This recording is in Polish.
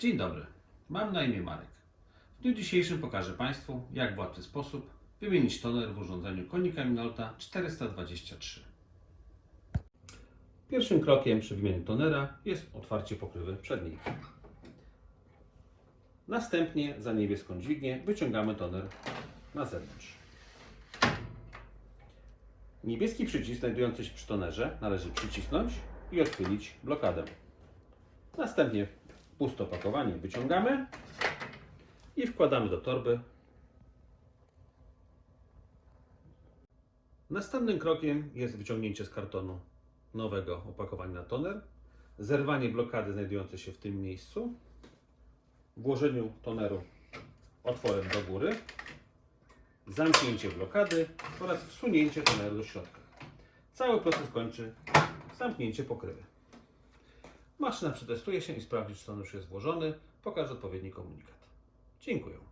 Dzień dobry, mam na imię Marek. W dniu dzisiejszym pokażę Państwu, jak w łatwy sposób wymienić toner w urządzeniu Konica Minolta 423. Pierwszym krokiem przy wymianie tonera jest otwarcie pokrywy przedniej. Następnie za niebieską dźwignię wyciągamy toner na zewnątrz. Niebieski przycisk znajdujący się przy tonerze należy przycisnąć i odchylić blokadę. Następnie puste opakowanie wyciągamy i wkładamy do torby. Następnym krokiem jest wyciągnięcie z kartonu nowego opakowania na toner, zerwanie blokady znajdującej się w tym miejscu, włożeniu toneru otworem do góry, zamknięcie blokady oraz wsunięcie toneru do środka. Cały proces kończy zamknięcie pokrywy. Maszyna przetestuje się i sprawdzi, czy już jest włożony. Pokaże odpowiedni komunikat. Dziękuję.